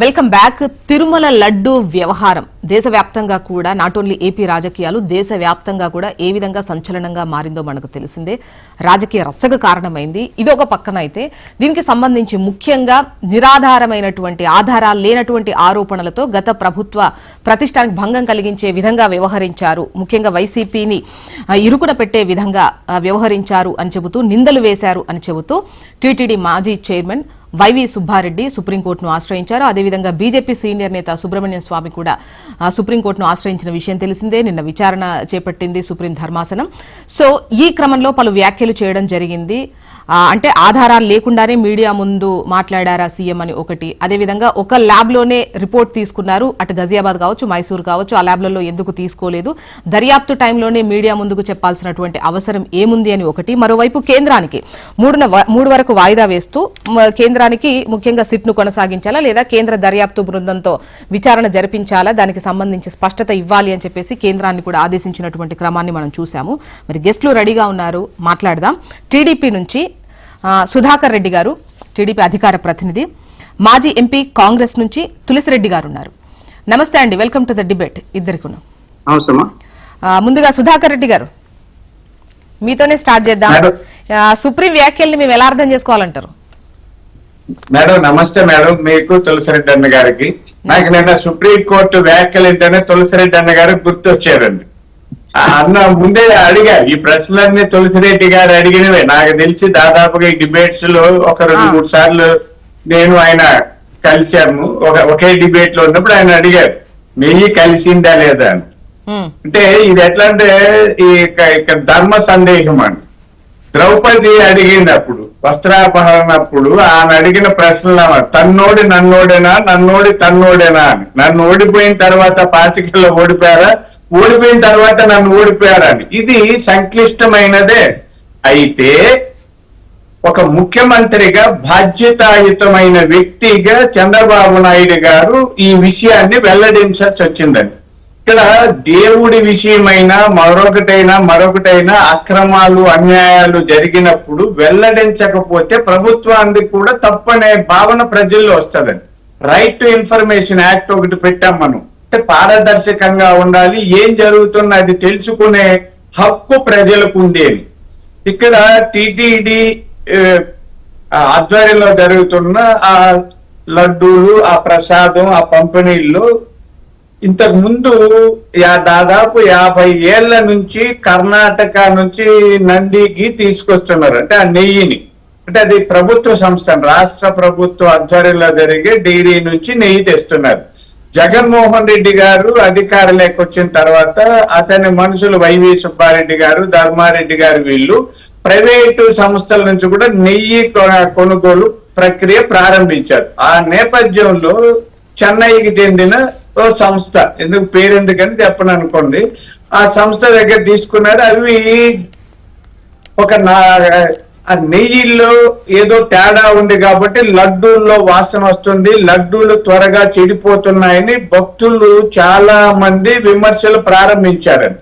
Welcome back. Tirumala laddu వ్యవహారం. దేశవ్యాప్తంగా కూడా నాట్ ఓన్లీ ఏపీ రాజకీయాలు దేశవ్యాప్తంగా కూడా ఏ విధంగా సంచలనంగా మారిందో మనకు తెలిసిందే. రాజకీయ రచ్చకు కారణమైంది. ఇది ఒక పక్కన అయితే దీనికి సంబంధించి ముఖ్యంగా నిరాధారమైనటువంటి ఆధారాలు లేనటువంటి ఆరోపణలతో గత ప్రభుత్వ ప్రతిష్టానికి భంగం కలిగించే విధంగా వ్యవహరించారు. ముఖ్యంగా వైసీపీని ఇరుకున పెట్టే విధంగా వ్యవహరించారు అని చెబుతూ నిందలు వేశారు అని చెబుతూ టీటీడీ మాజీ చైర్మన్ వైవి సుబ్బారెడ్డి సుప్రీంకోర్టును ఆశ్రయించారు. అదేవిధంగా బీజేపీ సీనియర్ నేత సుబ్రహ్మణ్యం స్వామి కూడా సుప్రీంకోర్టును ఆశ్రయించిన విషయం తెలిసిందే. నిన్న విచారణ చేపట్టింది సుప్రీం ధర్మాసనం. సో ఈ క్రమంలో పలు వ్యాఖ్యలు చేయడం జరిగింది. అంటే ఆధారాలు లేకుండానే మీడియా ముందు మాట్లాడారా సీఎం అని ఒకటి. అదేవిధంగా ఒక ల్యాబ్లోనే రిపోర్ట్ తీసుకున్నారు. అటు గజియాబాద్ కావచ్చు మైసూర్ కావచ్చు ఆ ల్యాబ్లలో ఎందుకు తీసుకోలేదు? దర్యాప్తు టైంలోనే మీడియా ముందుకు చెప్పాల్సినటువంటి అవసరం ఏముంది అని ఒకటి. మరోవైపు కేంద్రానికి మూడున మూడు వరకు వాయిదా వేస్తూ కేంద్ర కేంద్రానికి ముఖ్యంగా సిట్ను కొనసాగించాలా లేదా కేంద్ర దర్యాప్తు బృందంతో విచారణ జరిపించాలా? దానికి సంబంధించి స్పష్టత ఇవ్వాలి అని చెప్పేసి కేంద్రాన్ని కూడా ఆదేశించినటువంటి క్రమాన్ని మనం చూసాము మరి గెస్టులు రెడీగా ఉన్నారు. మాట్లాడదాం. టీడీపీ నుంచి సుధాకర్ రెడ్డి గారు టీడీపీ అధికార ప్రతినిధి మాజీ ఎంపీ కాంగ్రెస్ నుంచి తులసిరెడ్డి గారు ఉన్నారు. నమస్తే అండి. Welcome to the debate. ఆ, ముందుగా సుధాకర్ రెడ్డి గారు మీతోనే స్టార్ట్ చేద్దాం. సుప్రీం వ్యాఖ్యల్ని మేము ఎలా అర్థం చేసుకోవాలంటారు? మేడం నమస్తే మేడం. మీకు తులసిరెడ్డి అన్న గారికి. నాకు నిన్న సుప్రీం కోర్టు వ్యాఖ్యలు ఏంటనే తులసిరెడ్డి అన్న గారు గుర్తొచ్చారండి. అన్న ముందే అడిగా ఈ ప్రశ్నలన్నీ తులసిరెడ్డి గారు అడిగినవే. నాకు తెలిసి దాదాపుగా ఈ డిబేట్స్లో ఒక రెండు. మూడు సార్లు నేను ఆయన కలిశాము. ఒక ఒకే డిబేట్లో ఉన్నప్పుడు ఆయన అడిగారు నెయ్యి కలిసిందా లేదా? అని. అంటే ఇది ఎట్లా అంటే ఈ ధర్మ సందేహం అండి. ద్రౌపది అడిగినప్పుడు వస్త్రాపహరణప్పుడు ఆయన అడిగిన ప్రశ్నలు తన్నోడి నన్నోడేనా? నన్నోడి తన్నోడేనా? అని. నన్ను ఓడిపోయిన తర్వాత పాచికల్లో ఓడిపోయారా? ఓడిపోయిన తర్వాత నన్ను ఓడిపోయారని ఇది సంక్లిష్టమైనదే. అయితే ఒక ముఖ్యమంత్రిగా బాధ్యతాయుతమైన వ్యక్తిగా చంద్రబాబు నాయుడు గారు ఈ విషయాన్ని వెల్లడించాల్సి వచ్చిందండి ఇక్కడ దేవుడి విషయమైనా మరొకటైనా మరొకటైనా అక్రమాలు అన్యాయాలు జరిగినప్పుడు వెల్లడించకపోతే ప్రభుత్వానికి కూడా తప్పనే భావన ప్రజల్లో వస్తుందండి. రైట్ టు ఇన్ఫర్మేషన్ యాక్ట్ ఒకటి పెట్టాం మనం. అంటే పారదర్శకంగా ఉండాలి ఏం జరుగుతున్నది తెలుసుకునే హక్కు ప్రజలకు ఉంది అని. ఇక్కడ టిటిడి ఆధ్వర్యంలో జరుగుతున్న ఆ లడ్డూలు ఆ ప్రసాదం ఆ పంపిణీల్లో ఇంతకు ముందు యా- దాదాపు యాభై ఏళ్ళ నుంచి కర్ణాటక నుంచి నందికి తీసుకొస్తున్నారు. అంటే ఆ నెయ్యిని. అంటే అది ప్రభుత్వ సంస్థ రాష్ట్ర ప్రభుత్వ ఆధ్వర్యంలో జరిగే డైరీ నుంచి నెయ్యి తెస్తున్నారు. జగన్మోహన్ రెడ్డి గారు అధికారులకు వచ్చిన తర్వాత అతని మనుషులు వైవి సుబ్బారెడ్డి గారు ధర్మారెడ్డి గారు వీళ్ళు ప్రైవేటు సంస్థల నుంచి కూడా నెయ్యి కొ- కొనుగోలు ప్రక్రియ ప్రారంభించారు. ఆ నేపథ్యంలో చెన్నైకి చెందిన సంస్థ. ఎందుకు పేరు ఎందుకని చెప్పను అనుకోండి ఆ సంస్థ దగ్గర తీసుకున్నారు అవి ఒక నా ఆ నెయ్యిలో ఏదో తేడా ఉంది కాబట్టి లడ్డూల్లో వాసన వస్తుంది లడ్డూలు త్వరగా చెడిపోతున్నాయని భక్తులు చాలా మంది విమర్శలు ప్రారంభించారని.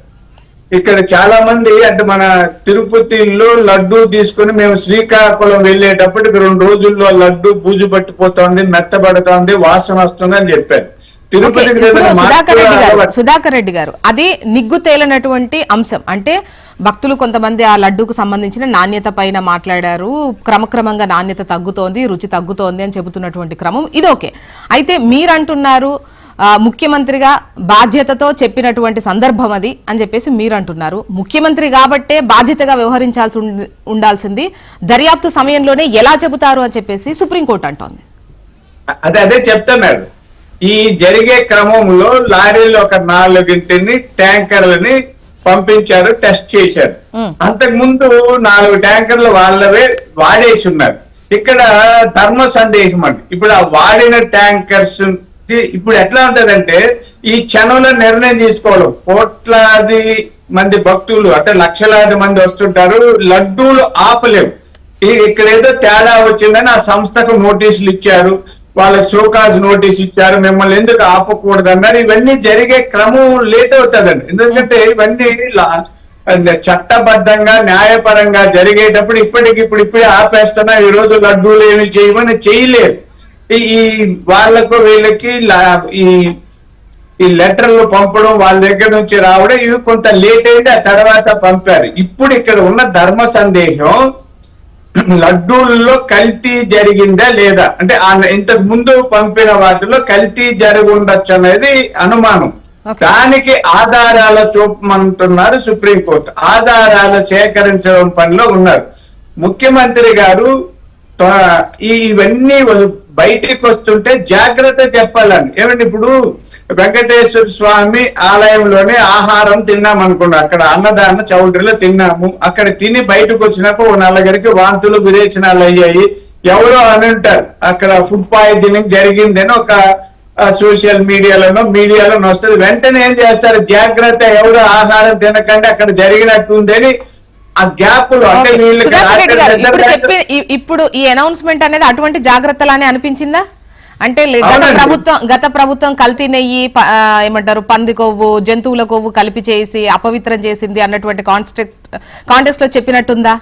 ఇక్కడ చాలా మంది అంటే మన తిరుపతిలో లడ్డు తీసుకుని మేము శ్రీకాకుళం వెళ్ళేటప్పటికి రెండు రోజుల్లో లడ్డు బూజు పట్టిపోతోంది మెత్తబడుతోంది వాసన వస్తుంది అని చెప్పారు. సుధాకర్ రెడ్డి గారు సుధాకర్ రెడ్డి గారు అది నిగ్గు తేలినటువంటి అంశం. అంటే భక్తులు కొంతమంది ఆ లడ్డూకు సంబంధించిన నాణ్యత పైన మాట్లాడారు క్రమక్రమంగా నాణ్యత తగ్గుతోంది రుచి తగ్గుతోంది అని చెబుతున్నటువంటి క్రమం ఇది ఓకే. అయితే మీరంటున్నారు ముఖ్యమంత్రిగా బాధ్యతతో చెప్పినటువంటి సందర్భం అది అని చెప్పేసి మీరు అంటున్నారు ముఖ్యమంత్రి కాబట్టే బాధ్యతగా వ్యవహరించాల్సి ఉండి- ఉండాల్సింది దర్యాప్తు సమయంలోనే ఎలా చెబుతారు అని చెప్పేసి సుప్రీంకోర్టు అంటోంది. అదే అదే చెప్తున్నాడు ఈ జరిగే క్రమంలో లారీలు ఒక నాలుగింటిని ట్యాంకర్లని పంపించారు టెస్ట్ చేశారు. అంతకు ముందు నాలుగు ట్యాంకర్లు వాళ్ళవే వాడేసి ఉన్నారు. ఇక్కడ ధర్మ సందేహం అండి. ఇప్పుడు ఆ వాడిన ట్యాంకర్స్ ఇప్పుడు ఎట్లా ఉంటదంటే ఈ క్షణంలో నిర్ణయం తీసుకోవడం. కోట్లాది మంది భక్తులు అంటే లక్షలాది మంది వస్తుంటారు. లడ్డూలు ఆపలేవు. ఇక్కడ ఏదో తేడా వచ్చిందని ఆ సంస్థకు నోటీసులు ఇచ్చారు. వాళ్ళకి షోకాజ్ నోటీస్ ఇచ్చారు మిమ్మల్ని ఎందుకు ఆపకూడదు అన్నారు. ఇవన్నీ జరిగే క్రమం లేట్ అవుతుందండి. ఎందుకంటే ఇవన్నీ లా- చట్టబద్ధంగా న్యాయపరంగా జరిగేటప్పుడు ఇప్పటికి ఇప్పుడు ఇప్పుడే ఆపేస్తున్నా ఈ రోజు లడ్డూలు ఏమి చేయమని చేయలేరు. ఈ వాళ్ళకు వీళ్ళకి లా- ఈ ఈ లెటర్లు పంపడం వాళ్ళ దగ్గర నుంచి రావడం ఇవి కొంత లేట్ అయింది ఆ తర్వాత పంపారు. ఇప్పుడు ఇక్కడ ఉన్న ధర్మ సందేహం లడ్డూల్లో కల్తీ జరిగిందా లేదా? అంటే ఆ ఇంతకు ముందు పంపిన వాటిలో కల్తీ జరిగి ఉండొచ్చు అనేది అనుమానం. దానికి ఆధారాల చూపమంటున్నారు సుప్రీంకోర్టు. ఆధారాలు సేకరించడం పనిలో ఉన్నారు. ముఖ్యమంత్రి గారు ఇవన్నీ బయటికి వస్తుంటే జాగ్రత్త చెప్పాలని ఏమంటే ఇప్పుడు వెంకటేశ్వర స్వామి ఆలయంలోనే ఆహారం తిన్నాం అనుకోండి. అక్కడ అన్నదాన చౌల్ట్రీలో తిన్నాము. అక్కడ తిని బయటకు వచ్చినాక ఓ నలుగురికి వాంతులు విరేచనాలు అయ్యాయి. ఎవరో అని ఉంటారు. అక్కడ ఫుడ్ పాయిజనింగ్ జరిగిందని ఒక సోషల్ మీడియాలోనో మీడియాలోనో వస్తుంది. వెంటనే ఏం చేస్తారు? జాగ్రత్త ఎవరు ఆహారం తినకండి. అక్కడ జరిగినట్టు ఉందని ఆ గారు ఇప్పుడు చెప్పి ఈ అనౌన్స్మెంట్ అనేది అటువంటి జాగ్రత్తలానే అనిపించిందా? అంటే గత. ప్రభుత్వం గత ప్రభుత్వం కల్తీ నెయ్యి ఏమంటారు పంది కొవ్వు జంతువుల కొవ్వు కలిపి చేసి అపవిత్రం చేసింది అన్నటువంటి కాంటెక్స్ట్లో చెప్పినట్టుందా?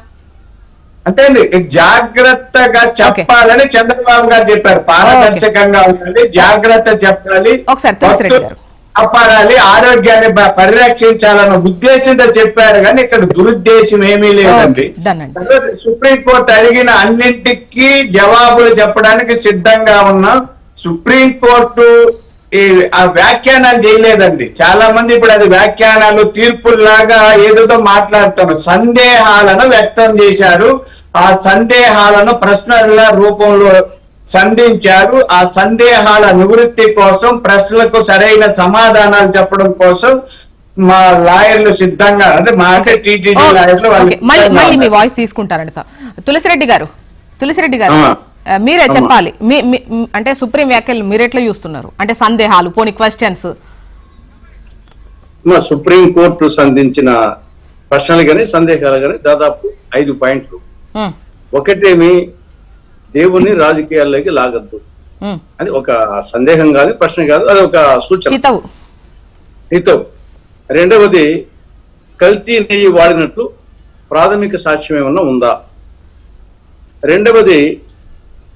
అంతే అండి. జాగ్రత్తగా చెప్పాలని చంద్రబాబు గారు చెప్పారు. పారదర్శకంగా ఉండాలి జాగ్రత్త చెప్పాలి. ఒకసారి. కాపాడాలి ఆరోగ్యాన్ని పరిరక్షించాలన్న ఉద్దేశంతో చెప్పారు కానీ ఇక్కడ దురుద్దేశం ఏమీ లేదండి. సుప్రీంకోర్టు అడిగిన అన్నింటికి జవాబులు చెప్పడానికి సిద్ధంగా ఉన్నాం సుప్రీంకోర్టు ఈ ఆ వ్యాఖ్యానాలు చేయలేదండి. చాలా మంది ఇప్పుడు అది వ్యాఖ్యానాలు తీర్పుల్లాగా ఏదేదో మాట్లాడుతున్నారు. సందేహాలను వ్యక్తం చేశారు. ఆ సందేహాలను ప్రశ్నల రూపంలో సంధించారు. ఆ సందేహాల నివృత్తి కోసం ప్రశ్నలకు సరైన సమాధానాలు చెప్పడం కోసం మా లాయర్లు సిద్ధంగా అంటే మా అంటే టీటీడీ లాయర్లు మళ్ళీ మీ. వాయిస్ తీసుకుంటారంట. తులసిరెడ్డి గారు తులసిరెడ్డి గారు మీరే. చెప్పాలి. మీ అంటే సుప్రీం వ్యాఖ్యలు మీరెట్లా చూస్తున్నారు? అంటే సందేహాలు పోనీ క్వశ్చన్స్ మా సుప్రీం కోర్టు సంధించిన ప్రశ్నలు కానీ సందేహాలు కానీ దాదాపు ఐదు పాయింట్లు. ఒకటేమి దేవుని రాజకీయాల్లోకి లాగద్దు. అది ఒక సందేహం కాదు ప్రశ్న కాదు అది ఒక సూచన. హితవు. హితం రెండవది కల్తీ నెయ్యి వాడినట్లు ప్రాథమిక సాక్ష్యం ఏమన్నా ఉందా? రెండవది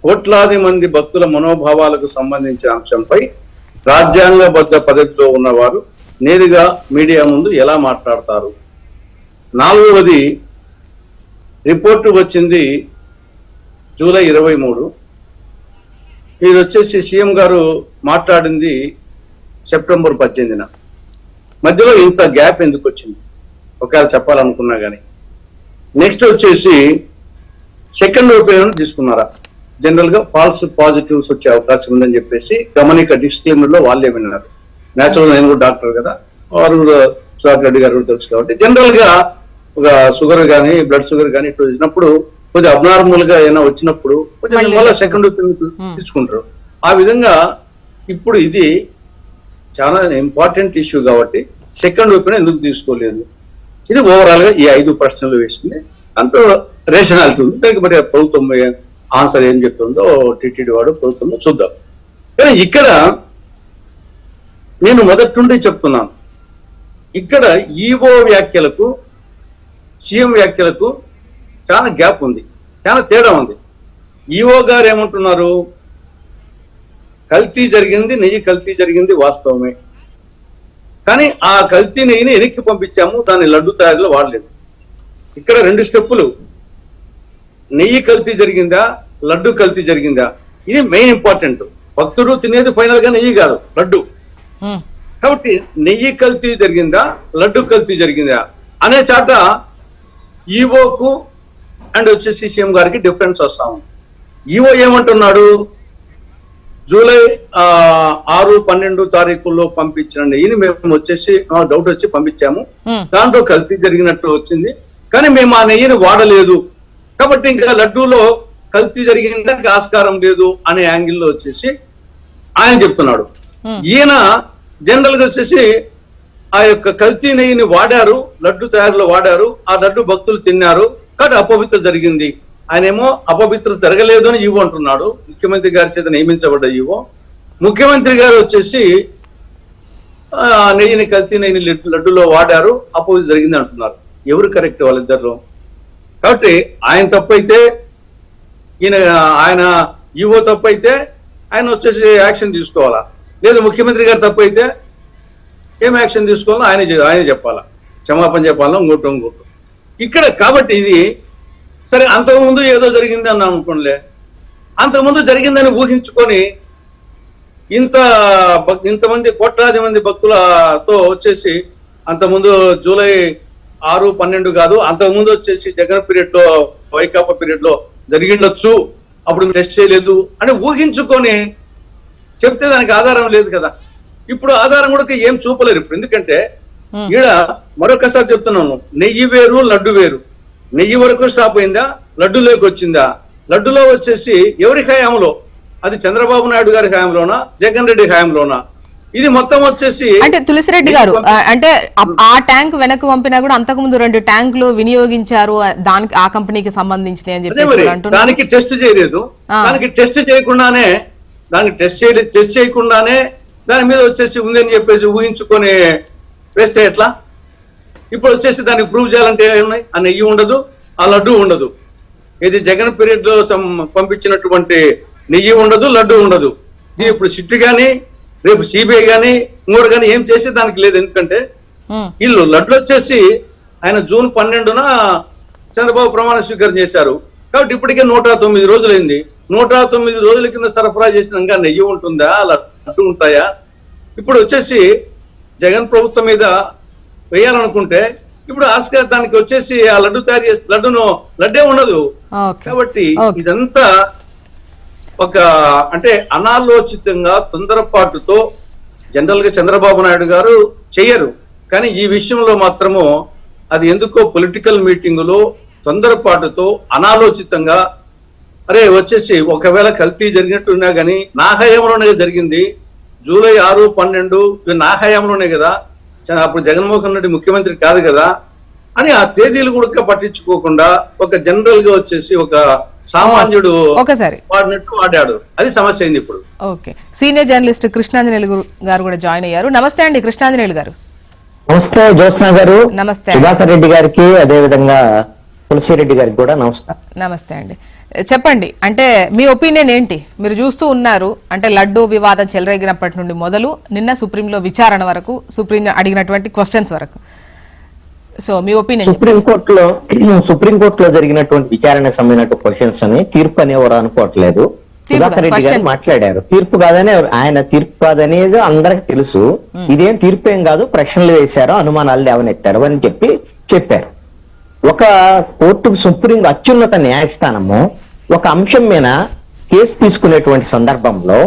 కోట్లాది మంది భక్తుల మనోభావాలకు సంబంధించిన అంశంపై రాజ్యాంగబద్ధ పద్ధతిలో ఉన్నవారు నేరుగా మీడియా ముందు ఎలా మాట్లాడతారు? నాలుగవది రిపోర్టు వచ్చింది జూలై ఇరవై మూడు. మీరు వచ్చేసి సీఎం గారు మాట్లాడింది సెప్టెంబర్ పద్దెనిమిదిన. మధ్యలో ఇంత గ్యాప్ ఎందుకు వచ్చింది? ఒకవేళ చెప్పాలనుకున్నా కానీ నెక్స్ట్ వచ్చేసి సెకండ్ ఒపీనియన్ తీసుకున్నారా? జనరల్గా ఫాల్స్ పాజిటివ్స్ వచ్చే అవకాశం ఉందని చెప్పేసి గమనిక డిస్క్లైమర్లో వాళ్ళే విన్నారు నేచురల్ నేను కూడా డాక్టర్ కదా. వారు కూడా సుధాకర్ రెడ్డి గారు తెలుసు కాబట్టి. జనరల్గా ఒక షుగర్ కానీ బ్లడ్ షుగర్ కానీ ఇట్లా వచ్చినప్పుడు కొద్దిగా అబ్నార్మల్గా ఏమైనా వచ్చినప్పుడు కొంచెం మళ్ళీ సెకండ్ ఒపీనియన్ తీసుకుంటారు. ఆ విధంగా ఇప్పుడు ఇది చాలా ఇంపార్టెంట్ ఇష్యూ కాబట్టి సెకండ్ ఒపీనియన్ ఎందుకు తీసుకోలేదు? ఇది ఓవరాల్గా ఈ ఐదు ప్రశ్నలు వేసింది. దాంట్లో రేషనాలిటీ ఉంది. దానికి మరి ప్రభుత్వం ఆన్సర్ ఏం చెప్తుందో టిటిడి వాడు ప్రభుత్వం చూద్దాం. కానీ ఇక్కడ నేను మొదటి నుండి చెప్తున్నాను. ఇక్కడ ఈఓ వ్యాఖ్యలకు సీఎం వ్యాఖ్యలకు చాలా గ్యాప్ ఉంది. చాలా తేడా ఉంది. ఈఓ గారు ఏమంటున్నారు? కల్తీ జరిగింది నెయ్యి కల్తీ జరిగింది వాస్తవమే. కానీ ఆ కల్తీ నెయ్యిని వెనక్కి పంపించాము దాన్ని లడ్డు తయారీలో వాడలేదు. ఇక్కడ రెండు స్టెప్పులు. నెయ్యి కల్తీ జరిగిందా లడ్డు కల్తీ జరిగిందా? ఇది మెయిన్ ఇంపార్టెంట్. భక్తుడు తినేది ఫైనల్గా నెయ్యి కాదు లడ్డు. కాబట్టి నెయ్యి కల్తీ జరిగిందా లడ్డు కల్తీ జరిగిందా? అనే చాట ఈవోకు అండ్ వచ్చేసి సీఎం గారికి డిఫరెన్స్ వస్తాము ఈవో ఏమంటున్నాడు? జూలై ఆరు పన్నెండు తారీఖుల్లో పంపించిన నెయ్యిని మేము వచ్చేసి డౌట్ వచ్చి పంపించాము. దాంట్లో కల్తీ జరిగినట్టు వచ్చింది. కానీ మేము ఆ నెయ్యిని వాడలేదు. కాబట్టి ఇంకా లడ్డూలో కల్తీ జరిగిందానికి ఆస్కారం లేదు అనే యాంగిల్లో వచ్చేసి ఆయన చెప్తున్నాడు. ఈయన జనరల్గా వచ్చేసి ఆ యొక్క కల్తీ నెయ్యిని వాడారు లడ్డు తయారులో వాడారు. ఆ లడ్డు భక్తులు తిన్నారు. కాబట్టి అపవిత్ర జరిగింది. ఆయనేమో అపవిత్ర జరగలేదు అని ఈవో అంటున్నాడు. ముఖ్యమంత్రి గారి చేత నియమించబడ్డ ఈవో. ముఖ్యమంత్రి గారు వచ్చేసి ఆ, నెయ్యిని కల్తీ నెయ్యిని లడ్డు- లడ్డులో వాడారు అపోజిట్ జరిగింది అంటున్నారు. ఎవరు కరెక్ట్ వాళ్ళిద్దరు కాబట్టి ఆయన తప్పైతే ఈయన ఆయన ఈవో తప్పైతే ఆయన వచ్చేసి యాక్షన్ తీసుకోవాలా? లేదు ముఖ్యమంత్రి గారు తప్పు అయితే ఏం యాక్షన్ తీసుకోవాలో ఆయన ఆయన చెప్పాలా? క్షమాపణ చెప్పాలా? ఇంకోటి ఇంకోటి. ఇక్కడ కాబట్టి ఇది సరే అంతకుముందు ఏదో జరిగింది అన్నాం అనుకోండిలే అంతకుముందు జరిగిందని ఊహించుకొని ఇంత ఇంతమంది కోట్లాది మంది భక్తులతో వచ్చేసి అంతకుముందు జూలై ఆరు పన్నెండు కాదు అంతకుముందు వచ్చేసి జగన్ పీరియడ్లో వైకాపా పీరియడ్లో జరిగిండొచ్చు అప్పుడు టెస్ట్ చేయలేదు అని ఊహించుకొని చెప్తే దానికి ఆధారం లేదు కదా. ఇప్పుడు ఆధారం కూడా ఏం చూపలేరు ఇప్పుడు. ఎందుకంటే ఈడ మరొకసారి చెప్తున్నాను నెయ్యి వేరు లడ్డు వేరు. నెయ్యి వరకు స్టాప్ అయిందా? లడ్డులోకి వచ్చిందా? లడ్డులో వచ్చేసి ఎవరి హయాంలో? అది చంద్రబాబు నాయుడు గారి హయాంలోనా? జగన్ రెడ్డి హయాంలోనా? ఇది మొత్తం వచ్చేసి అంటే తులసిరెడ్డి గారు అంటే ఆ- ట్యాంక్ వెనక్కి పంపినా కూడా అంతకుముందు రెండు ట్యాంకులు వినియోగించారు దానికి ఆ కంపెనీకి అని అంటున్నారు. దానికి టెస్ట్ చేయలేదు. దానికి టెస్ట్ చేయకుండానే దానికి టెస్ట్ చేయ టెస్ట్ చేయకుండానే దాని మీద వచ్చేసి ఉందని చెప్పేసి ఊహించుకొని వేస్తే ఎట్లా? ఇప్పుడు వచ్చేసి దానికి ప్రూవ్ చేయాలంటే ఏమున్నాయి? ఆ నెయ్యి ఉండదు ఆ లడ్డు ఉండదు. ఇది జగన్ పీరియడ్లో పంపించినటువంటి నెయ్యి ఉండదు లడ్డు ఉండదు. ఇప్పుడు సిట్టు గాని రేపు సిబిఐ గాని ఇంకోటి గాని ఏం చేసే దానికి లేదు. ఎందుకంటే వీళ్ళు లడ్లు వచ్చేసి ఆయన జూన్ పన్నెండున చంద్రబాబు ప్రమాణ స్వీకారం చేశారు. కాబట్టి ఇప్పటికే నూట తొమ్మిది రోజులైంది. నూట తొమ్మిది రోజుల కింద సరఫరా చేసిన ఇంకా నెయ్యి ఉంటుందా? లడ్డు ఉంటాయా? ఇప్పుడు వచ్చేసి జగన్ ప్రభుత్వం మీద వేయాలనుకుంటే ఇప్పుడు ఆస్కర్ దానికి వచ్చేసి ఆ లడ్డు తయారు చేసి లడ్డును లడ్డే ఉండదు. కాబట్టి. ఇదంతా ఒక అంటే అనాలోచితంగా తొందరపాటుతో జనరల్గా చంద్రబాబు నాయుడు గారు చెయ్యరు. కానీ ఈ విషయంలో మాత్రము అది ఎందుకో పొలిటికల్ మీటింగులో తొందరపాటుతో అనాలోచితంగా అరే వచ్చేసి ఒకవేళ కల్తీ జరిగినట్టు ఉన్నా గానీ నా హయాంలోనే జరిగింది జూలై ఆరు పన్నెండు ఇవి నా హయాంలోనే కదా. అప్పుడు జగన్మోహన్ రెడ్డి ముఖ్యమంత్రి కాదు కదా. అని ఆ తేదీలు కూడా పట్టించుకోకుండా ఒక జనరల్గా వచ్చేసి ఒక సామాన్యుడు ఒకసారి. వాడినట్టు వాడాడు. అది సమస్య అయింది ఇప్పుడు. ఓకే. సీనియర్ జర్నలిస్ట్ కృష్ణాంజనేయులు గురు- గారు కూడా జాయిన్ అయ్యారు. నమస్తే అండి కృష్ణాంజనేయులు గారు. నమస్తే జ్యోత్స్న గారు. నమస్తే. సుధాకర్ రెడ్డి గారికి అదే విధంగా తులసిరెడ్డి గారికి కూడా నమస్కారం. నమస్తే అండి. చెప్పండి. అంటే మీ ఒపీనియన్ ఏంటి? మీరు చూస్తూ ఉన్నారు. అంటే లడ్డు వివాదం చెలరేగినప్పటి నుండి మొదలు నిన్న సుప్రీంలో విచారణ వరకు సుప్రీం అడిగినటువంటి క్వశ్చన్స్ వరకు. సో మీ ఒపీనియన్ సుప్రీంకోర్టులో సుప్రీంకోర్టులో జరిగినటువంటి విచారణకు సంబంధించిన క్వశ్చన్స్ అని తీర్పు అనేవారు అనుకోవట్లేదు. సుధాకర్ రెడ్డి గారు. మాట్లాడారు. తీర్పు కాదని ఆయన తీర్పు కాదనేది అందరికి తెలుసు. ఇదేం తీర్పు ఏం కాదు. ప్రశ్నలు వేశారు అనుమానాలు లేవనెత్తారు అని చెప్పి చెప్పారు. ఒక కోర్టు సుప్రీం అత్యున్నత న్యాయస్థానము ఒక అంశం మీద కేసు తీసుకునేటువంటి సందర్భంలో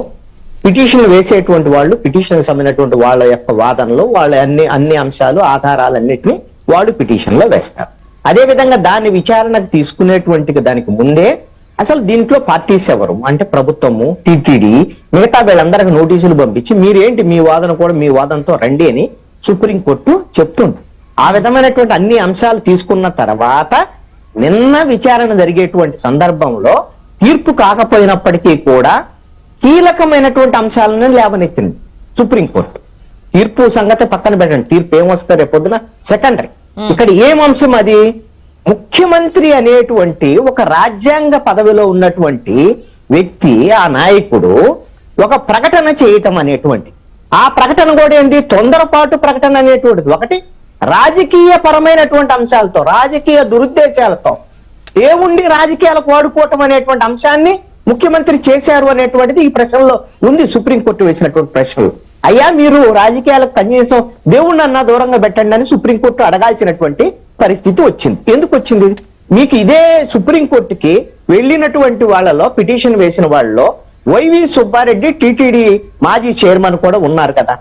పిటిషన్లు వేసేటువంటి వాళ్ళు పిటిషన్ సంబంధించినటువంటి వాళ్ళ యొక్క వాదనలు వాళ్ళ అన్ని అన్ని అంశాలు ఆధారాలన్నింటినీ వాళ్ళు పిటిషన్లో వేస్తారు. అదేవిధంగా దాన్ని విచారణకు తీసుకునేటువంటి దానికి ముందే అసలు దీంట్లో పార్టీస్ ఎవరు? అంటే ప్రభుత్వము టీటీడీ మిగతా వీళ్ళందరికి నోటీసులు పంపించి మీరేంటి మీ వాదన కూడా మీ వాదనతో రండి అని సుప్రీంకోర్టు చెప్తుంది. ఆ విధమైనటువంటి అన్ని అంశాలు తీసుకున్న తర్వాత నిన్న విచారణ జరిగేటువంటి సందర్భంలో తీర్పు కాకపోయినప్పటికీ కూడా కీలకమైనటువంటి అంశాలను లేవనెత్తింది సుప్రీంకోర్టు. తీర్పు సంగతి పక్కన పెట్టండి. తీర్పు ఏమొస్తుంది రేపొద్దున సెకండరీ. ఇక్కడ ఏం అంశం అది? ముఖ్యమంత్రి అనేటువంటి ఒక రాజ్యాంగ పదవిలో ఉన్నటువంటి వ్యక్తి ఆ నాయకుడు ఒక ప్రకటన చేయటం అనేటువంటి ఆ ప్రకటన కూడా ఏంది? తొందరపాటు ప్రకటన అనేటువంటిది. ఒకటి రాజకీయ పరమైనటువంటి అంశాలతో రాజకీయ దురుద్దేశాలతో దేవుండి రాజకీయాలకు వాడుకోవటం అనేటువంటి అంశాన్ని ముఖ్యమంత్రి చేశారు అనేటువంటిది ఈ ప్రశ్నలో ఉంది సుప్రీంకోర్టు వేసినటువంటి ప్రశ్నలు. అయ్యా మీరు రాజకీయాలకు కనీసం దేవుణ్ణి అన్నా దూరంగా పెట్టండి అని సుప్రీంకోర్టు అడగాల్సినటువంటి పరిస్థితి వచ్చింది. ఎందుకు వచ్చింది? మీకు ఇదే సుప్రీంకోర్టుకి వెళ్ళినటువంటి వాళ్ళలో పిటిషన్ వేసిన వాళ్ళలో వైవి సుబ్బారెడ్డి టిటిడి మాజీ చైర్మన్ కూడా ఉన్నారు కదా.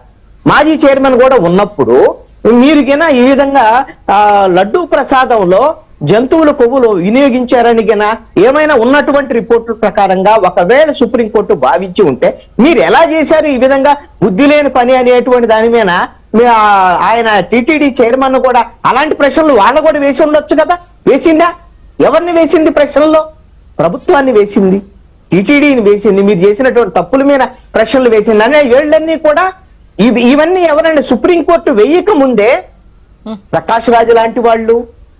మాజీ చైర్మన్ కూడా ఉన్నప్పుడు మీరు ఈ విధంగా ఆ, లడ్డూ ప్రసాదంలో జంతువుల కొవ్వులు వినియోగించారని గిన ఏమైనా ఉన్నటువంటి రిపోర్టుల ప్రకారంగా ఒకవేళ సుప్రీంకోర్టు భావించి ఉంటే మీరు ఎలా చేశారు ఈ విధంగా బుద్ధి లేని పని అనేటువంటి దాని మీద మీ, ఆయన టిటిడి చైర్మన్ కూడా అలాంటి ప్రశ్నలు వాళ్ళు కూడా వేసి ఉండొచ్చు కదా? వేసిందా? ఎవరిని వేసింది ప్రశ్నల్లో? ప్రభుత్వాన్ని వేసింది. టిటిడిని వేసింది. మీరు చేసినటువంటి తప్పుల మీద ప్రశ్నలు వేసింది. అనే ఏళ్ళన్నీ కూడా ఇవి ఇవన్నీ ఎవరండి? సుప్రీంకోర్టు వేయక ముందే ప్రకాష్ రాజు లాంటి వాళ్ళు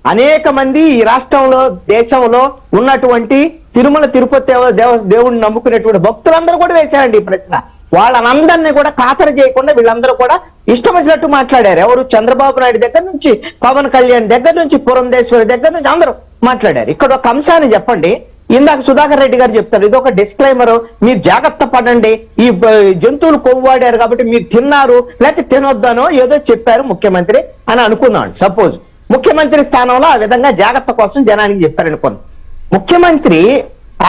అనేక మంది ఈ రాష్ట్రంలో దేశంలో ఉన్నటువంటి తిరుమల తిరుపతి దేవ- దేవుడిని నమ్ముకునేటువంటి భక్తులందరూ కూడా వేశారండి ఈ ప్రశ్న. వాళ్ళనందరినీ కూడా ఖాతరు చేయకుండా వీళ్ళందరూ కూడా ఇష్టం వచ్చినట్టు మాట్లాడారు. ఎవరు? చంద్రబాబు నాయుడు దగ్గర నుంచి పవన్ కళ్యాణ్ దగ్గర నుంచి పురంధేశ్వరి దగ్గర నుంచి అందరూ మాట్లాడారు. ఇక్కడ ఒక అంశాన్ని చెప్పండి. ఇందాక సుధాకర్ రెడ్డి గారు చెప్తారు ఇది ఒక డిస్క్లైమర్ మీరు జాగ్రత్త పడండి. ఈ జంతువులు కొవ్వు వాడారు కాబట్టి మీరు తిన్నారు లేకపోతే తినొద్దనో ఏదో చెప్పారు ముఖ్యమంత్రి అని అనుకుందాం సపోజ్ ముఖ్యమంత్రి స్థానంలో ఆ విధంగా జాగ్రత్త కోసం జనానికి చెప్పారు ముఖ్యమంత్రి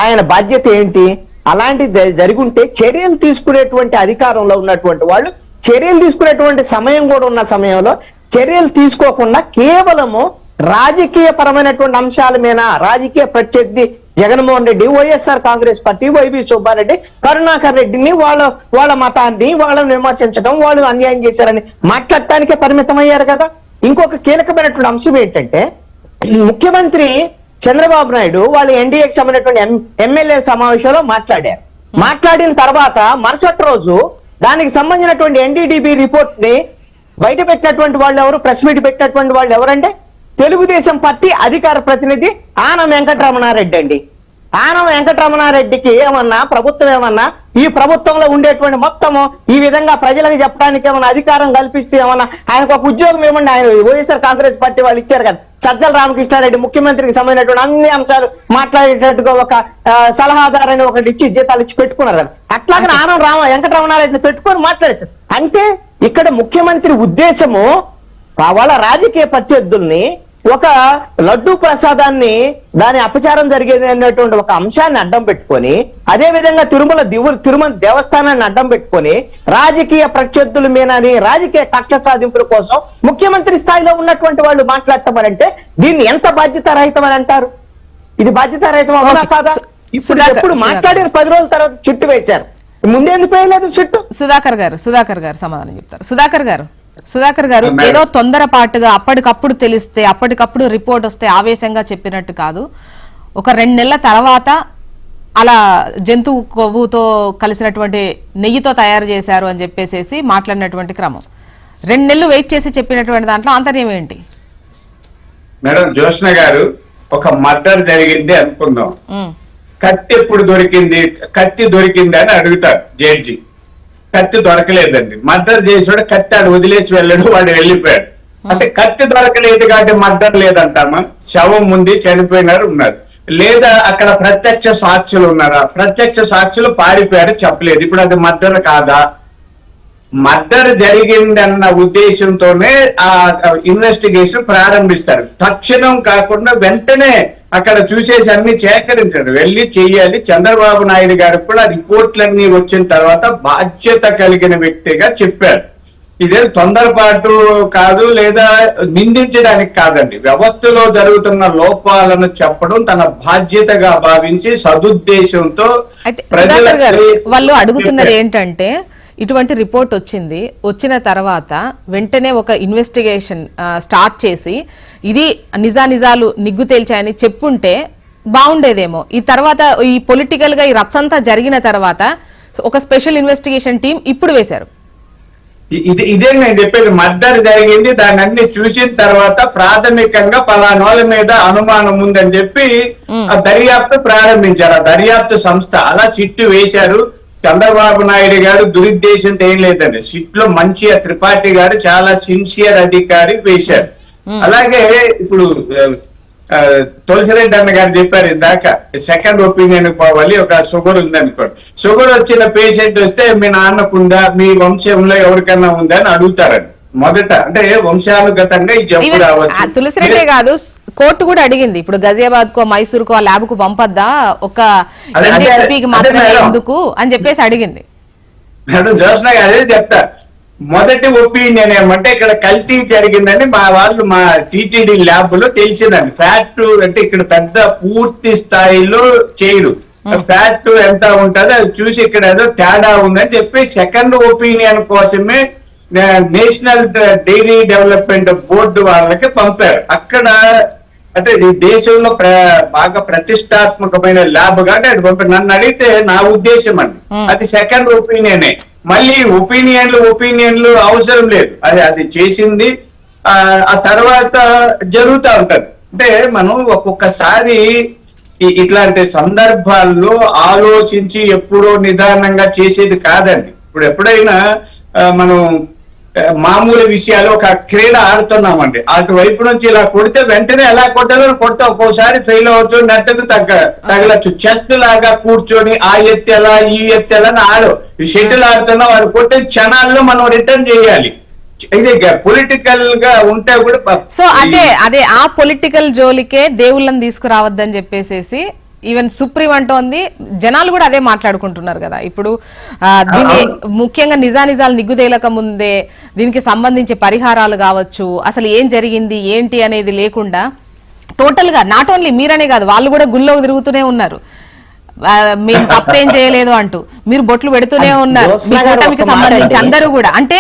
ఆయన బాధ్యత ఏంటి? అలాంటి జరుగుంటే చర్యలు తీసుకునేటువంటి అధికారంలో ఉన్నటువంటి వాళ్ళు చర్యలు తీసుకునేటువంటి సమయం కూడా ఉన్న సమయంలో చర్యలు తీసుకోకుండా కేవలము రాజకీయ పరమైనటువంటి అంశాల మీద రాజకీయ ప్రత్యర్థి Jaganmohan Reddy YSR Congress party YB Subbareddy Karunakar రెడ్డిని వాళ్ళ వాళ్ళ మతాన్ని వాళ్ళని విమర్శించడం వాళ్ళు అన్యాయం చేశారని మాట్లాడటానికే పరిమితం అయ్యారు కదా. ఇంకొక కీలకమైనటువంటి అంశం ఏంటంటే ముఖ్యమంత్రి చంద్రబాబు నాయుడు వాళ్ళు ఎన్డీఏకి సంబంధించినటువంటి ఎమ్మెల్యే సమావేశంలో మాట్లాడారు. మాట్లాడిన తర్వాత మరుసటి రోజు దానికి సంబంధించినటువంటి ఎన్డీడీబీ రిపోర్ట్ని బయట పెట్టినటువంటి వాళ్ళు ఎవరు? ప్రెస్ మీట్ పెట్టినటువంటి వాళ్ళు ఎవరంటే తెలుగుదేశం పార్టీ అధికార ప్రతినిధి ఆనం వెంకటరమణారెడ్డి అండి. ఆనం వెంకటరమణారెడ్డికి ఏమన్నా ప్రభుత్వం ఏమన్నా ఈ ప్రభుత్వంలో ఉండేటువంటి మొత్తము ఈ విధంగా ప్రజలకు చెప్పడానికి ఏమన్నా అధికారం కల్పిస్తే ఏమన్నా ఆయనకు ఒక ఉద్యోగం ఏమన్నా ఆయన వైఎస్ఆర్ కాంగ్రెస్ పార్టీ వాళ్ళు ఇచ్చారు కదా. సజ్జల రామకృష్ణారెడ్డి ముఖ్యమంత్రికి సంబంధించినటువంటి అన్ని అంశాలు మాట్లాడేటట్టుగా ఒక సలహాదారని ఒకటి ఇచ్చి జీతాలు ఇచ్చి పెట్టుకున్నారు కదా. అట్లాగే ఆనం రామ వెంకటరమణారెడ్డిని పెట్టుకొని మాట్లాడచ్చు. అంటే ఇక్కడ ముఖ్యమంత్రి ఉద్దేశము వాళ్ళ రాజకీయ ప్రత్యర్థుల్ని ఒక లడ్డూ ప్రసాదాన్ని దాని అపచారం జరిగేది అన్నటువంటి ఒక అంశాన్ని అడ్డం పెట్టుకొని అదే విధంగా తిరుమల దివు తిరుమల దేవస్థానాన్ని అడ్డం పెట్టుకొని రాజకీయ ప్రత్యర్థుల మీదని రాజకీయ కక్ష సాధింపుల కోసం ముఖ్యమంత్రి స్థాయిలో ఉన్నటువంటి వాళ్ళు మాట్లాడటం అని అంటే దీన్ని ఎంత బాధ్యత రహితం అని అంటారు ఇది బాధ్యత రహితం అవునా. కాదా ఇప్పుడు ఎప్పుడు. మాట్లాడిన పది రోజుల తర్వాత చిట్టు వేశారు. ముందెందుకు వేయలేదు చిట్టు? సుధాకర్ గారు సుధాకర్ గారు సమాధానం చెప్తారు. సుధాకర్ గారు. సుధాకర్ గారు మేడం. ఏదో తొందరపాటుగా అప్పటికప్పుడు తెలిస్తే అప్పటికప్పుడు రిపోర్ట్ వస్తే ఆవేశంగా చెప్పినట్టు కాదు. ఒక రెండు నెలల తర్వాత అలా జంతువు కొవ్వుతో కలిసినటువంటి నెయ్యితో తయారు చేశారు అని చెప్పేసేసి మాట్లాడినటువంటి క్రమం. రెండు నెలలు వెయిట్ చేసి చెప్పినటువంటి దాంట్లో ఆంతర్యం ఏంటి? మేడం జోష్ణ గారు ఒక మర్డర్ జరిగింది అనుకుందాం. కత్తి ఎప్పుడు దొరికింది కత్తి దొరికింది అని అడుగుతారు జడ్జి. కత్తి దొరకలేదండి. మర్డర్ చేసినాడు కత్తి ఆడు వదిలేసి వెళ్ళాడు వాడు వెళ్ళిపోయాడు. అంటే కత్తి దొరకలేదు కాబట్టి మర్డర్ లేదంటామా? శవం ఉంది చనిపోయినారు ఉన్నారు. లేదా అక్కడ ప్రత్యక్ష సాక్షులు ఉన్నారా? ప్రత్యక్ష సాక్షులు పారిపోయారు చెప్పలేదు. ఇప్పుడు అది మర్డర్ కాదా? మర్డర్ జరిగిందన్న ఉద్దేశంతోనే ఆ ఇన్వెస్టిగేషన్ ప్రారంభిస్తారు. తక్షణం కాకుండా వెంటనే అక్కడ చూసేసి అన్ని సేకరించాడు వెళ్ళి చెయ్యాలి. చంద్రబాబు నాయుడు గారికి కూడా రిపోర్ట్లన్నీ వచ్చిన తర్వాత బాధ్యత కలిగిన వ్యక్తిగా చెప్పారు ఇదే తొందరపాటు కాదు లేదా నిందించడానికి కాదండి. వ్యవస్థలో జరుగుతున్న లోపాలను చెప్పడం తన బాధ్యతగా భావించి సదుద్దేశంతో గారు ప్రజలకు వాళ్ళు అడుగుతున్నది. ఏంటంటే ఇటువంటి రిపోర్ట్ వచ్చింది. వచ్చిన తర్వాత వెంటనే ఒక ఇన్వెస్టిగేషన్ స్టార్ట్ చేసి ఇది నిజానిజాలు నిగ్గు తేల్చాయని చెప్పుంటే బాగుండేదేమో. ఈ తర్వాత ఈ పొలిటికల్గా ఈ రచ్చంతా జరిగిన తర్వాత ఒక స్పెషల్ ఇన్వెస్టిగేషన్ టీం ఇప్పుడు వేశారు. ఇది ఇదే నేను చెప్పేది. మర్డర్ జరిగింది. దాన్ని అన్ని చూసిన తర్వాత ప్రాథమికంగా పలానోళ్ళ మీద అనుమానం ఉందని చెప్పి ఆ దర్యాప్తు ప్రారంభించారు. ఆ దర్యాప్తు సంస్థ అలా సిట్టు వేశారు. చంద్రబాబు నాయుడు గారు దురుద్దేశంతో ఏం లేదండి. సిట్లో మంచి త్రిపాఠి గారు చాలా సిన్సియర్ అధికారి వేశారు. అలాగే ఇప్పుడు తులసిరెడ్డి అన్న గారు చెప్పారు ఇందాక సెకండ్ ఒపీనియన్ పోవాలి ఒక షుగర్ ఉంది అనుకోండి షుగర్ వచ్చిన పేషెంట్ వస్తే మీ నాన్నకుందా మీ వంశంలో ఎవరికన్నా ఉందా? అని అడుగుతారండి. మొదట అంటే వంశానుగతంగా ఈ జబ్బు రావచ్చు. తులసిరెడ్డే కాదు కోర్టు కూడా అడిగింది. ఇప్పుడు గజియాబాద్ కో మైసూర్ కో ల్యాబ్కు పంపద్దా ఒక మాత్రమే. ఎందుకు? అని చెప్పేసి అడిగింది. మేడం జోష్ణ గారు అదే చెప్తా. మొదటి ఒపీనియన్ ఏమంటే ఇక్కడ కల్తీ జరిగిందని మా వాళ్ళు మా టీటీడీ ల్యాబ్లో తెలిసిందండి. ఫ్యాట్ అంటే ఇక్కడ పెద్ద పూర్తి స్థాయిలో చేయరు. ఫ్యాట్ ఎంత ఉంటుందో అది చూసి ఇక్కడ ఏదో తేడా ఉందని చెప్పి సెకండ్ ఒపీనియన్ కోసమే నేషనల్ డైరీ డెవలప్మెంట్ బోర్డు వాళ్ళకి పంపారు. అక్కడ అంటే ఈ దేశంలో బాగా ప్రతిష్టాత్మకమైన ల్యాబ్ కాబట్టి అది పంపారు. నన్ను అడిగితే నా ఉద్దేశం అండి. అది సెకండ్ ఒపీనియనే. మళ్ళీ ఒపీనియన్లు ఒపీనియన్లు అవసరం లేదు. అది అది చేసింది. ఆ తర్వాత జరుగుతూ ఉంటది. అంటే మనం ఒక్కొక్కసారి ఇట్లాంటి సందర్భాల్లో ఆలోచించి ఎప్పుడో నిదానంగా చేసేది కాదండి. ఇప్పుడు ఎప్పుడైనా మనం మామూలు విషయాలు ఒక క్రీడ ఆడుతున్నామండి. అటువైపు నుంచి ఇలా కొడితే వెంటనే ఎలా కొట్టాలో కొడితే ఒక్కోసారి ఫెయిల్ అవుతుంది నెట్టకు తగ్గ తగలచ్చు. చెస్ట్ లాగా కూర్చొని ఆ ఎత్తెలా ఈ ఎత్తెలా అని ఆడు. షటిల్ ఆడుతున్నా వాడు కొట్టే క్షణాల్లో మనం రిటర్న్ చేయాలి. ఇది పొలిటికల్గా ఉంటే కూడా సో అంటే అదే ఆ పొలిటికల్ జోలికే దేవుళ్ళని తీసుకురావద్దని చెప్పేసేసి ఈవెన్ సుప్రీం అంటోంది జనాలు కూడా అదే మాట్లాడుకుంటున్నారు కదా. ఇప్పుడు దీని ముఖ్యంగా నిజానిజాలు నిగ్గుదేలక ముందే దీనికి సంబంధించి పరిహారాలు కావచ్చు అసలు ఏం జరిగింది ఏంటి అనేది లేకుండా టోటల్గా నాట్ ఓన్లీ మీరనే కాదు వాళ్ళు కూడా గుళ్ళోకి తిరుగుతూనే ఉన్నారు. మేము తప్పేం చేయలేదు అంటూ. మీరు బొట్లు పెడుతూనే ఉన్నారు. మీ కూటమికి సంబంధించి. అందరూ కూడా. అంటే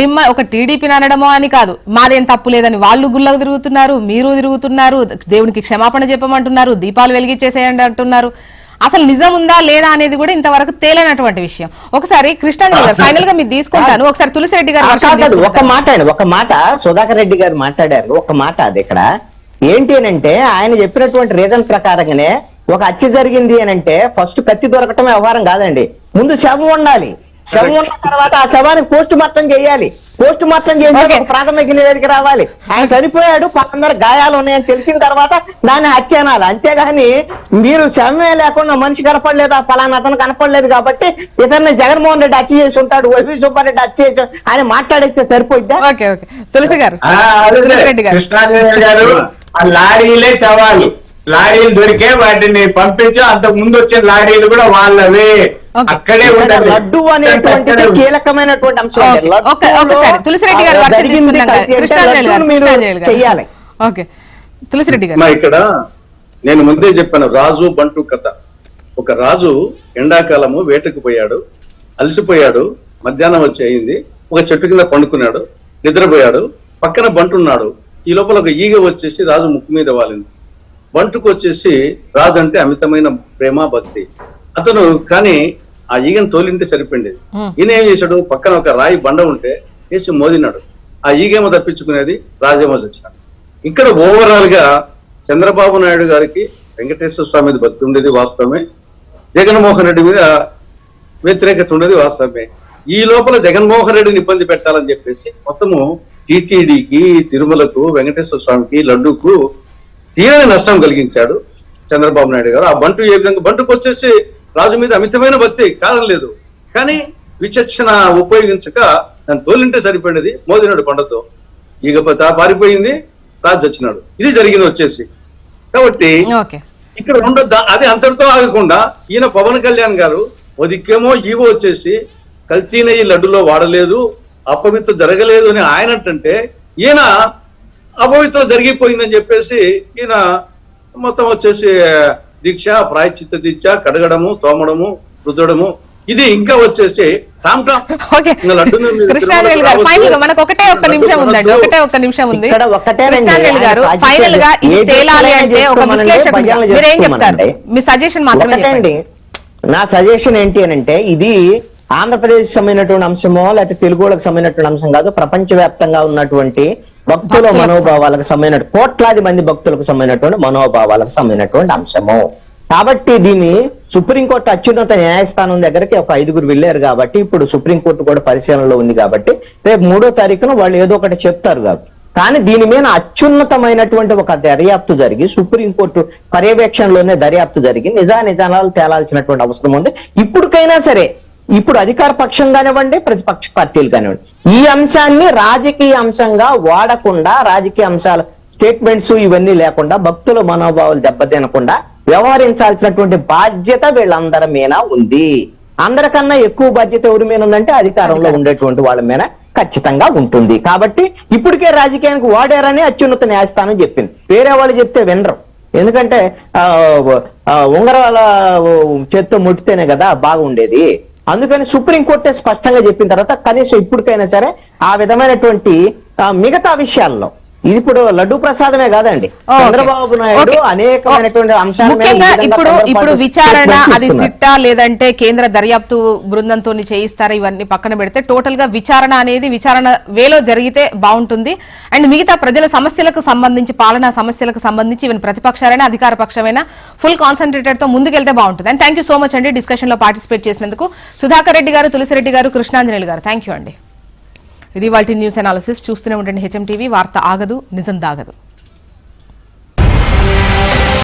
మిమ్మ ఒక టీడీపీని అనడమో అని కాదు. మాదేం తప్పు లేదని వాళ్ళు గుళ్ళకు తిరుగుతున్నారు మీరు తిరుగుతున్నారు దేవునికి క్షమాపణ చెప్పమంటున్నారు దీపాలు వెలిగించేసేయండి అంటున్నారు. అసలు నిజం ఉందా లేదా అనేది కూడా ఇంతవరకు తేలనటువంటి విషయం. ఒకసారి కృష్ణాంజలి గారు ఫైనల్గా మీరు తీసుకుంటాను. ఒకసారి తులసిరెడ్డి గారు ఒక. మాట ఒక మాట. సుధాకర్ రెడ్డి గారు మాట్లాడారు ఒక మాట అది ఇక్కడ. ఏంటి అని అంటే ఆయన చెప్పినటువంటి రీజన్ ప్రకారంగానే ఒక హత్య జరిగింది అని అంటే ఫస్ట్ కత్తి దొరకటం వ్యవహారం కాదండి. ముందు శవం ఉండాలి. శవం ఉన్న తర్వాత ఆ శవానికి పోస్ట్ మార్టం చేయాలి పోస్ట్ మార్టం చేసి ప్రాథమిక నివేదిక రావాలి. ఆయన చనిపోయాడు కొందరు గాయాలు ఉన్నాయని తెలిసిన తర్వాత దాన్ని హత్య అనాలి. అంతేగాని మీరు శవమే లేకుండా మనిషి కనపడలేదు ఆ ఫలానా అతను కనపడలేదు కాబట్టి ఇతన్ని జగన్మోహన్ రెడ్డి హత్య చేసి ఉంటాడు వైవి సుబ్బారెడ్డి హత్య చేసి ఆయన మాట్లాడేస్తే సరిపోయిద్దా? Okay okay. తులసి గారు కృష్ణాదేవి గారు. ఆ లారీలే సవాలు లారీలు దొరికే వాటిని పంపించు అంతకు ముందు వచ్చిన లారీలు కూడా వాళ్ళవే. అక్కడే ఇక్కడ ఉండాలి లడ్డు అనేటువంటిది కీలకమైనటువంటి అంశం తులసిరెడ్డి గారు. చెయ్యాలి. ఓకే. తులసిరెడ్డి గారు. ఇక్కడ నేను ముందే చెప్పాను రాజు బంటు కథ. ఒక రాజు ఎండాకాలము వేటకు పోయాడు అలసిపోయాడు మధ్యాహ్నం వచ్చి అయింది ఒక చెట్టు కింద పండుకున్నాడు నిద్రపోయాడు పక్కన బంటు ఉన్నాడు ఈ లోపల ఒక ఈగ వచ్చేసి రాజు ముక్కు మీద వాలింది. బంటుకు వచ్చేసి రాజు అంటే అమితమైన ప్రేమ భక్తి. అతను కానీ ఆ ఈగను తోలింటే సరిపోయింది ఈయన ఏం చేశాడు? పక్కన ఒక రాయి బండ ఉంటే వేసి మోదినాడు. ఆ ఈగేమో తప్పించుకునేది రాజేమో చచ్చినాడు ఇక్కడ ఓవరాల్గా చంద్రబాబు నాయుడు గారికి వెంకటేశ్వర స్వామి మీద భక్తి ఉండేది వాస్తవమే. జగన్మోహన్ రెడ్డి మీద వ్యతిరేకత ఉండేది వాస్తవమే. ఈ లోపల జగన్మోహన్ రెడ్డిని ఇబ్బంది పెట్టాలని చెప్పేసి మొత్తము టిటిడికి తిరుమలకు వెంకటేశ్వర స్వామికి లడ్డూకు తీరని నష్టం కలిగించాడు చంద్రబాబు నాయుడు గారు. ఆ బంటు ఏ విధంగా బంటుకు వచ్చేసి రాజు మీద అమితమైన భక్తి కాదనలేదు. కానీ విచక్షణ ఉపయోగించక దాన్ని తోలింటే సరిపోయినది మోదినాడు పండతో. ఈగ ప- పారిపోయింది రాజు వచ్చినాడు. ఇది జరిగింది వచ్చేసి. కాబట్టి ఇక్కడ రెండు దా- అది అంతటితో ఆగకుండా ఈయన పవన్ కళ్యాణ్ గారు ఓ దిక్కేమో ఈవో వచ్చేసి కల్తీ నెయ్యి లడ్డులో వాడలేదు అపవిత్ర జరగలేదు అని ఆయన అంటుంటే ఈయన అపవిత్ర జరిగిపోయిందని చెప్పేసి ఈయన మొత్తం వచ్చేసి దీక్ష ప్రాయశ్చిత్త దీక్ష కడగడము తోమడము రుద్దడము ఇది ఇంకా వచ్చేసి గారు ఫైనల్గా. మనకు ఒకటే ఒక్క నిమిషం ఉందండి ఒకటే ఒక్క నిమిషం ఉంది గారు ఫైనల్గా ఇది తేలాలి అంటే ఒక విశ్లేషకుడిగా చెప్తారు. మీ సజెషన్ మాత్రమే నా సజెషన్ ఏంటి అని అంటే ఇది ఆంధ్రప్రదేశ్ సంబంధించినటువంటి అంశమో లేకపోతే తెలుగులకు సంబంధించినటువంటి అంశం కాదు ప్రపంచ వ్యాప్తంగా ఉన్నటువంటి భక్తుల మనోభావాలకు సంబంధించిన కోట్లాది మంది భక్తులకు సంబంధించినటువంటి మనోభావాలకు సంబంధించినటువంటి అంశము. కాబట్టి దీన్ని సుప్రీంకోర్టు అత్యున్నత న్యాయస్థానం దగ్గరికి ఒక ఐదుగురు వెళ్ళారు కాబట్టి ఇప్పుడు సుప్రీంకోర్టు కూడా పరిశీలనలో ఉంది కాబట్టి రేపు మూడో తారీఖున వాళ్ళు ఏదో ఒకటి చెప్తారు కాబట్టి. కానీ దీని మీద అత్యున్నతమైనటువంటి ఒక దర్యాప్తు జరిగి సుప్రీంకోర్టు పర్యవేక్షణలోనే దర్యాప్తు జరిగి నిజా నిజానాలు తేలాల్సినటువంటి అవసరం ఉంది. ఇప్పటికైనా సరే ఇప్పుడు అధికార పక్షం కానివ్వండి ప్రతిపక్ష పార్టీలు కానివ్వండి. ఈ అంశాన్ని రాజకీయ అంశంగా వాడకుండా రాజకీయ అంశాలు స్టేట్మెంట్స్ ఇవన్నీ లేకుండా భక్తుల మనోభావాలు దెబ్బతినకుండా వ్యవహరించాల్సినటువంటి బాధ్యత వీళ్ళందరి మీద ఉంది. అందరికన్నా ఎక్కువ బాధ్యత ఎవరి మీద ఉందంటే అధికారంలో ఉండేటువంటి వాళ్ళ మీద ఖచ్చితంగా ఉంటుంది. కాబట్టి ఇప్పటికే రాజకీయానికి వాడారని అత్యున్నత న్యాయస్థానం చెప్పింది. వేరే వాళ్ళు చెప్తే వినరు. ఎందుకంటే ఉంగరాల చేత్తో ముట్టితేనే కదా బాగుండేది. అందుకని సుప్రీంకోర్టే స్పష్టంగా చెప్పిన తర్వాత కనీసం ఇప్పటికైనా సరే ఆ విధమైనటువంటి మిగతా విషయాల్లో ఇది ఇప్పుడు లడ్డు ప్రసాదమే కాదండి. చంద్రబాబు నాయుడు. అనేకమైనటువంటి అంశాల ముఖ్యంగా ఇప్పుడు ఇప్పుడు విచారణ అది. సిట్టా లేదంటే కేంద్ర దర్యాప్తు బృందంతో చేయిస్తారా ఇవన్నీ పక్కన పెడితే టోటల్గా విచారణ అనేది విచారణ వేలో జరిగితే బాగుంటుంది అండ్ మిగతా ప్రజల సమస్యలకు సంబంధించి పాలనా సమస్యలకు సంబంధించి ఈవెన్ ప్రతిపక్షాలైనా అధికార పక్షమైనా ఫుల్ కాన్సన్ట్రేటెడ్తో ముందుకెళ్తే బాగుంటుంది and thank you so much అండి డిస్కషన్లో పార్టిసిపేట్ చేసినందుకు సుధాకర్ రెడ్డి గారు తులసిరెడ్డి గారు కృష్ణాంజనేయులు గారు థ్యాంక్ యూ అండి ఇది వాటి న్యూస్ అనాలిసిస్. చూస్తూనే ఉండండి హెచ్ఎం టీవీ వార్త ఆగదు నిజం దాగదు.